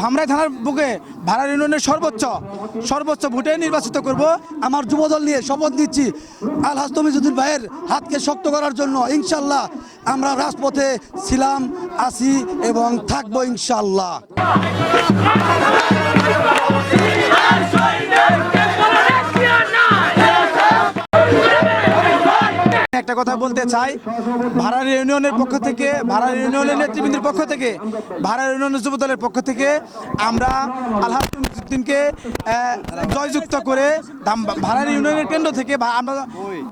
ধামরাই থানার বুকে ভাড়া ইউনিয়নের সর্বোচ্চ সর্বোচ্চ ভোটে নির্বাচিত করব। আমার যুবদল নিয়ে শপথ নিচ্ছি। আলহাজ তমিজুদ্দিন ভাইয়ের হাতকে শক্ত করার জন্য ইনশাল্লাহ আমরা রাজপথে ছিলাম, আছি এবং থাকব ইনশাল্লাহ একটা কথা বলতে চাই ভাড়ার ইউনিয়নের পক্ষ থেকে ভাড়ার ইউনিয়নের নেতৃবৃন্দের পক্ষ থেকে ভাড়ার ইউনিয়নের যুব দলের পক্ষ থেকে আমরা আলহাজ তমিজুদ্দিনকে জয়যুক্ত করে ভাড়ার ইউনিয়নের কেন্দ্র থেকে আমরা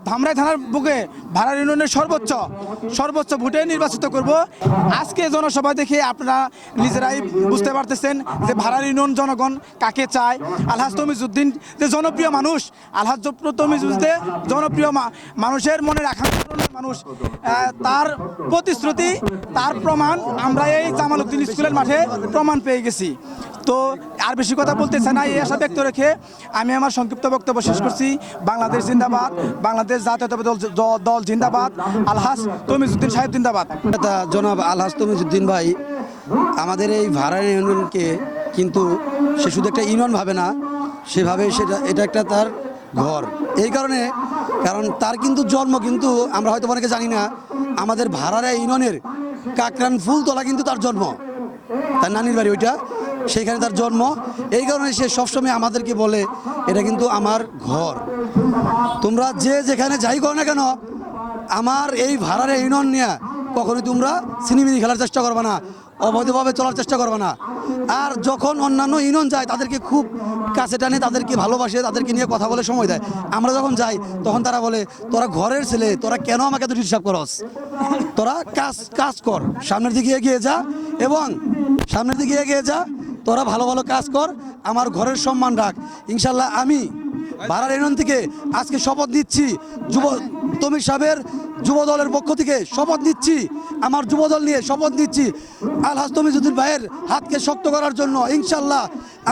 ধামরাই থানার বুকে ভাড়ার ইউনিয়নের সর্বোচ্চ সর্বোচ্চ ভোটে নির্বাচিত করব। আজকে জনসভা দেখে আপনারা নিজেরাই বুঝতে পারতেছেন যে ভাড়ার ইউনিয়ন জনগণ কাকে চায়। আলহাজ তমিজুদ্দিন যে জনপ্রিয় মানুষ, আলহাজ তমিজুদ্দিন জনপ্রিয় মানুষের মনে পূরণের মানুষ তার প্রতিশ্রুতি, তার প্রমাণ আমরা এই জামাল উদ্দিন স্কুলের মাঠে প্রমাণ পেয়ে গেছি। তো আর বেশি কথা বলতে চাই না, এই আশা ব্যক্ত রেখে আমি আমার সংক্ষিপ্ত বক্তব্য শেষ করছি। বাংলাদেশ জিন্দাবাদ, বাংলাদেশ জাতীয়তাবাদী দল দল জিন্দাবাদ, আলহাস তমিজুদ্দিন সাহেব জিন্দাবাদ। নেতা জনাব আলহাস তমিজুদ্দিন ভাই, আমাদের এই ভাড়া ইউনিয়নকে কিন্তু সে শুধু একটা ইউনিয়ন ভাবে না, সেভাবে সেটা, এটা একটা তার ঘর। এই কারণে কারণ তার কিন্তু জন্ম কিন্তু আমরা হয়তো অনেকে জানি না, আমাদের ভাড়ারা ইউনিয়নের কাকরান ফুলতলা কিন্তু তার জন্ম। তার নানির বাড়ি ওইটা, সেইখানে তার জন্ম। এই কারণে সে সবসময় আমাদেরকে বলে, এটা কিন্তু আমার ঘর। তোমরা যে যেখানে যাই করো না কেন, আমার এই ভাড়ার ইউনিয়ন নিয়ে কখনোই তোমরা সিনেমিনি খেলার চেষ্টা করবে না। অবৈধভাবে চলার চেষ্টা করবে না। আর যখন অন্যান্য ইউনিয়ন যায়, তাদেরকে খুব কাছে টানে, তাদেরকে ভালোবাসে, তাদেরকে নিয়ে কথা বলে সময় দেয়। আমরা যখন যাই, তখন তারা বলে, তোরা ঘরের ছেলে, তোরা কেন আমাকে এত ডিস্টার্ব করস? তোরা কাজ কাজ কর, সামনের দিকে এগিয়ে যা এবং সামনের দিকে এগিয়ে যা, তোরা ভালো ভালো কাজ কর, আমার ঘরের সম্মান রাখ। ইনশাল্লাহ আমি ভাড়ার ইউনিয়ন থেকে আজকে শপথ দিচ্ছি যুব তমির সাহেবের যুব দলের পক্ষ থেকে শপথ নিচ্ছি, আমার যুব দল নিয়ে শপথ নিচ্ছি। আল তমিজুদ্দিন ভাইয়ের হাতকে শক্ত করার জন্য ইনশাল্লাহ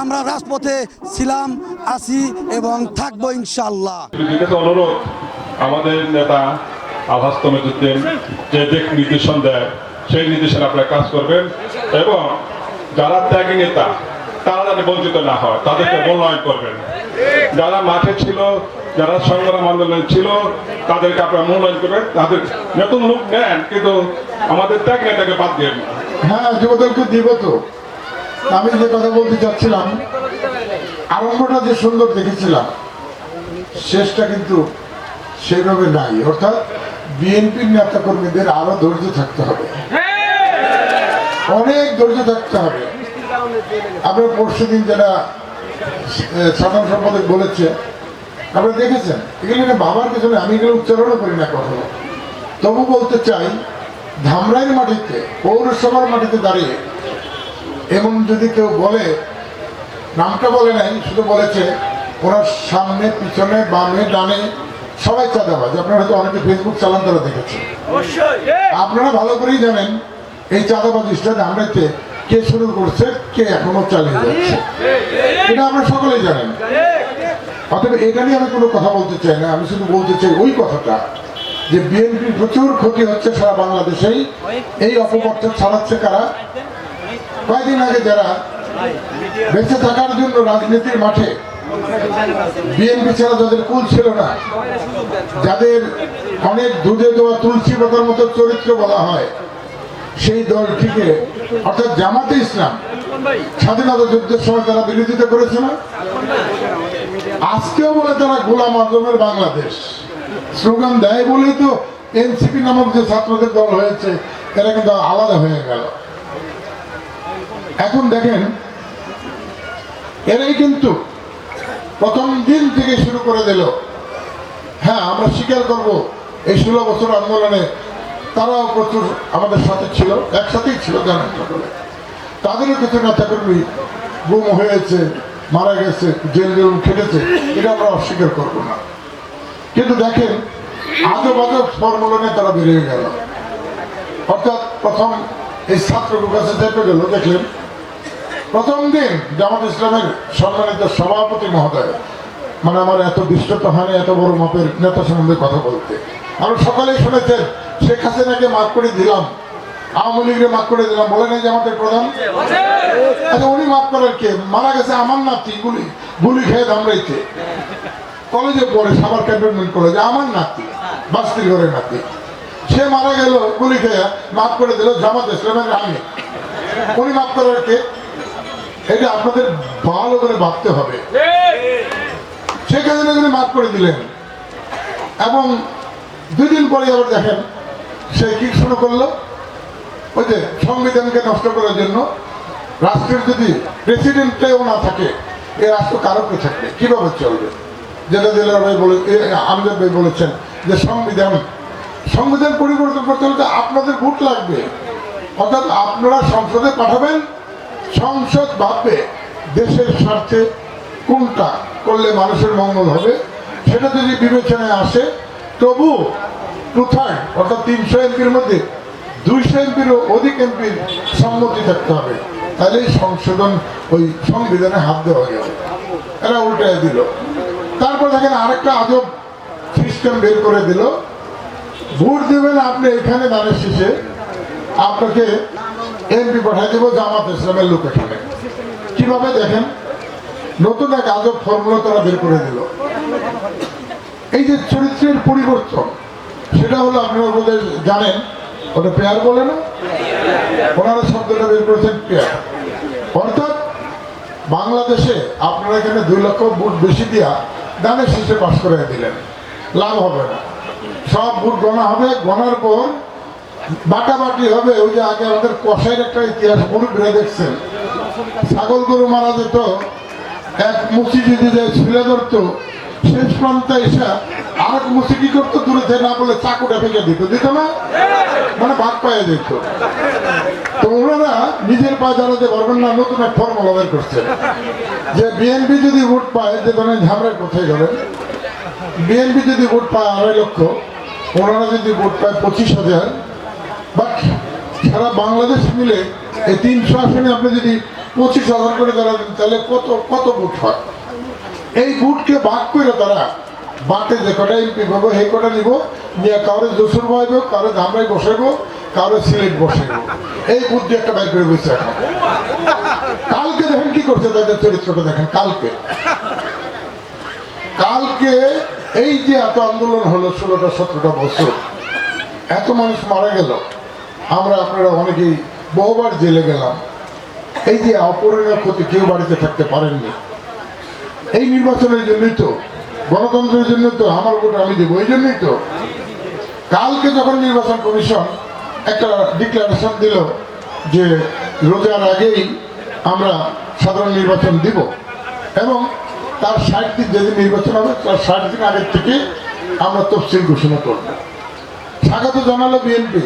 আমরা রাজপথে ছিলাম, আছি এবং থাকব ইনশাল্লাহ অনুরোধ, আমাদের নেতা আভাস তমিজুদ্দিন যে দিক নির্দেশন দেয়, সেই নির্দেশনে আপনারা কাজ করবেন এবং যারা ত্যাগী নেতা, তারা যাতে বঞ্চিত না হয়, তাদেরকে মূল্যায়ন করবেন। যারা মাঠে ছিল যারা সংগ্রাম আন্দোলনে ছিল, তাদেরকে আপনারা মূল্যায়ন করবেন। তাদের নতুন লোক নেন, কিন্তু আমাদের ত্যাগ নেতাকে বাদ দিয়ে হ্যাঁ যুবদলকে দিব তো। আমি যে কথা বলতে চাচ্ছিলাম, আরম্ভটা যে সুন্দর দেখেছিলাম, শেষটা কিন্তু সেইভাবে নাই। অর্থাৎ বিএনপির নেতা কর্মীদের আরও ধৈর্য থাকতে হবে। অনেক ধৈর্য থাকতে হবে। আমরা পরশু দিন যারা সাধারণ সম্পাদক বলেছে আপনারা দেখেছেন এগুলো বাবার পেছনে আমি এগুলো উচ্চারণও করি না কখনো। তবু বলতে চাই ধামরাইয়ের মাটিতে পৌরসভার মাটিতে দাঁড়িয়ে এমন যদি কেউ বলে নামটা বলে নাই শুধু বলেছে ওনার সামনে পিছনে বামে ডানে সবাই চাঁদাবাজ। আপনারা হয়তো অনেকে ফেসবুক চালান তারা দেখেছে। আপনারা ভালো করেই জানেন এই চাঁদাবাজিটা ধামরাইতে কে শুরু করছে কে এখনও চালিয়ে যাচ্ছে। এটা আমরা সকলেই জানেন। অতএব এটা নিয়ে আমি কোনো কথা বলতে চাই না, আমি শুধু বলতে চাই ওই কথাটা যে বিএনপি প্রচুর ক্ষতি হচ্ছে সারা বাংলাদেশেই। এই অপপ্রচার ছাড়াচ্ছে কারা? কয়েকদিন আগে যারা বেঁচে থাকার জন্য রাজনীতির মাঠে বিএনপি ছাড়া যাদের কুল ছিল না, যাদের অনেক দুধে দেওয়া তুলসী পাতার মতো চরিত্র বলা হয়, সেই দলটিকে, অর্থাৎ জামাতে ইসলাম, স্বাধীনতা যুদ্ধের সময় তারা বিরোধিতা করেছে না? আজকেও বলে তারা গোলাম আজমের বাংলাদেশ। স্লোগান দেয় বলেই তো এনসিপি নামক যে ছাত্রদের দল হয়েছে, এরা কিন্তু আলাদা হয়ে গেল। এখন দেখেন, এরাই কিন্তু প্রথম দিন থেকে শুরু করে দিল। হ্যাঁ আমরা স্বীকার করব, এই ষোলো বছর আন্দোলনে তারাও প্রচুর আমাদের সাথে ছিল, একসাথেই ছিল জানেন সকলে। তাদেরও কিছু নেতাকর্মী গুম হয়েছে। মারা গেছে, জেল জেল খেটেছে, এটা আমরা অস্বীকার করব না। কিন্তু দেখেন, আজব আজব ফর্মুলনে তারা বেরিয়ে গেল। অর্থাৎ প্রথম এই ছাত্রগুলোর কাছে চেপে গেল, দেখলেন, প্রথম দিন জামাত ইসলামের সম্মানিত সভাপতি মহোদয় মানে আমার এত দৃষ্টতা হয়নি এত বড় মাপের নেতা সম্বন্ধে কথা বলতে। আমরা সকালেই শুনেছেন, শেখ হাসিনাকে মাফ করে দিলাম আওয়ামী লীগের মাফ করে দিলাম, বলে নাই যে আমাদের প্রধান? আচ্ছা উনি মাফ করার কে? মারা গেছে আমার নাতি, গুলি গুলি খেয়ে ধামরাইতে কলেজে পড়ে সাবার ক্যান্টনমেন্ট কলেজে, আমার নাতি, বাস্তির ঘরের নাতি। সে মারা গেল, গুলি খেয়ে, মাফ করে দিল জামাত ইসলামের আমি উনি মাফ করার কে? এটা আপনাদের ভালো করে ভাবতে হবে। সেখানে উনি মাফ করে দিলেন। এবং দুই দিন পরে আবার দেখেন, সে কি শুরু করল? ওই যে সংবিধানকে নষ্ট করার জন্য রাষ্ট্রের যদি প্রেসিডেন্টটাও না থাকে, এ রাষ্ট্র কারোকে থাকবে? কীভাবে চলবে? যেটা জেলার ভাই বলে আমজাদ ভাই বলেছেন যে সংবিধান সংবিধান পরিবর্তন করতে হলে আপনাদের ভোট লাগবে। অর্থাৎ আপনারা সংসদে পাঠাবেন, সংসদ ভাববে দেশের স্বার্থে কোনটা করলে মানুষের মঙ্গল হবে, সেটা যদি বিবেচনায় আসে, তবু টু থার্ড অর্থাৎ তিনশো এমপির মধ্যে দুইশো এমপিরও অধিক এমপির সম্মতি থাকতে হবে। তাহলে সংশোধন, ওই সংবিধানে হাত দেওয়া যাবে। এরা উল্টায় দিল। তারপর দেখেন আরেকটা আজব সিস্টেম বের করে দিল। ভোট দেবেন আপনি এখানে দানের শেষে। আপনাকে এমপি পাঠিয়ে দেবো জামাত ইসলামের লোক এখানে কীভাবে দেখেন? নতুন এক আজব ফর্মুলা তারা বের করে দিল। এই যে চরিত্রের পরিবর্তন, সেটা হলো আপনারা জানেন ওটা পেয়ার বলে না? ওনারা শব্দটা বের করেছেন পেয়ার। অর্থাৎ বাংলাদেশে আপনারা এখানে দুই লক্ষ ভোট বেশি দিয়া দানের শেষে পাশ করে দিলেন। লাভ হবে না। সব ভোট গণা হবে, গণার পর বাটাবাটি হবে, ওই যে আগে আমাদের কষাইয়ের একটা ইতিহাস মুরব্বীরা দেখছেন। ছাগল গরু মারা যেত, এক মুচি যদি যায় ছিলে ধরতো শেষ প্রান্তে এসে আর এক মুচি কি করতো দূরে থেকে না বলে চাকুটা ফেঁকে দিত দিত না? মানে ভাগ পাইয়ে দিত তো ওনারা নিজের পায়ে দাঁড়াতে পারবেন না নতুন এক ফর্মুলা বের করছেন যে বিএনপি যদি ভোট পায়, যে ধরেন ঝামরায় কোথায় যাবেন বিএনপি যদি ভোট পায় আড়াই লক্ষ, ওনারা যদি ভোট পায় পঁচিশ হাজার বাট সারা বাংলাদেশ মিলে এই তিনশো আসনে আপনি যদি পঁচিশ হাজার করে দাঁড়াবেন তাহলে কত কত ভোট হয়? এই ভোটকে ভাগ করে তারা বাটে যে কটা এমপি পাবো সেই কটা নিব, নিয়ে কারও জসুর বসাইব কারও ধামরাই বসাইব, কারও সিলেট বসাইব। এই বুদ্ধি একটা বাইর করে বসে এখন। কালকে দেখেন কি করছে তাদের চরিত্রটা দেখেন, কালকে। কালকে এই যে এত আন্দোলন হলো ষোলোটা, সতেরোটা বছর, এত মানুষ মারা গেল। আমরা আপনারা অনেকেই বহুবার জেলে গেলাম। এই যে অপরণীয় ক্ষতি কেউ বাড়িতে থাকতে পারেননি। এই নির্বাচনের জন্যই তো, গণতন্ত্রের জন্য তো আমার ভোট আমি দেবো, এই জন্যই তো। কালকে যখন নির্বাচন কমিশন একটা ডিক্লারেশন দিল যে রোজার আগেই আমরা সাধারণ নির্বাচন দিব, এবং তার ষাট দিন যেদিন নির্বাচন হবে, তার ষাট দিন আগের থেকে আমরা তফসিল ঘোষণা করব। স্বাগত জানালো বিএনপি।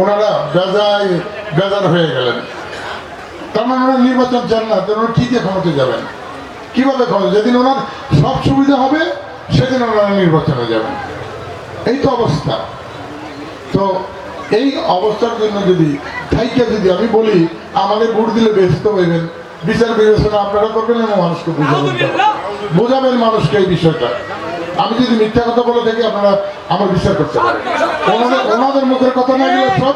ওনারা বেজায়, বেজার হয়ে গেলেন। তার মানে ওনারা নির্বাচন চান না তো কি ক্ষমতা যাবেন। কীভাবে ক্ষমতা যেদিন ওনার সব সুবিধা হবে, সেদিন ওনারা নির্বাচনে যাবেন। এই তো অবস্থা। তো এই অবস্থার জন্য যদি থাইকে যদি আমি বলি আমাদের ভোট দিলে ব্যস্ত হইবেন। বিচার বিবেচনা আপনারা করবেন এবং মানুষকে বুঝাবেন। বোঝাবেন মানুষকে এই বিষয়টা। আমি যদি মিথ্যা কথা বলে থাকি, আপনারা আমার বিচার করতে পারেন। ওনাদের ওনাদের মুখের কথা না সব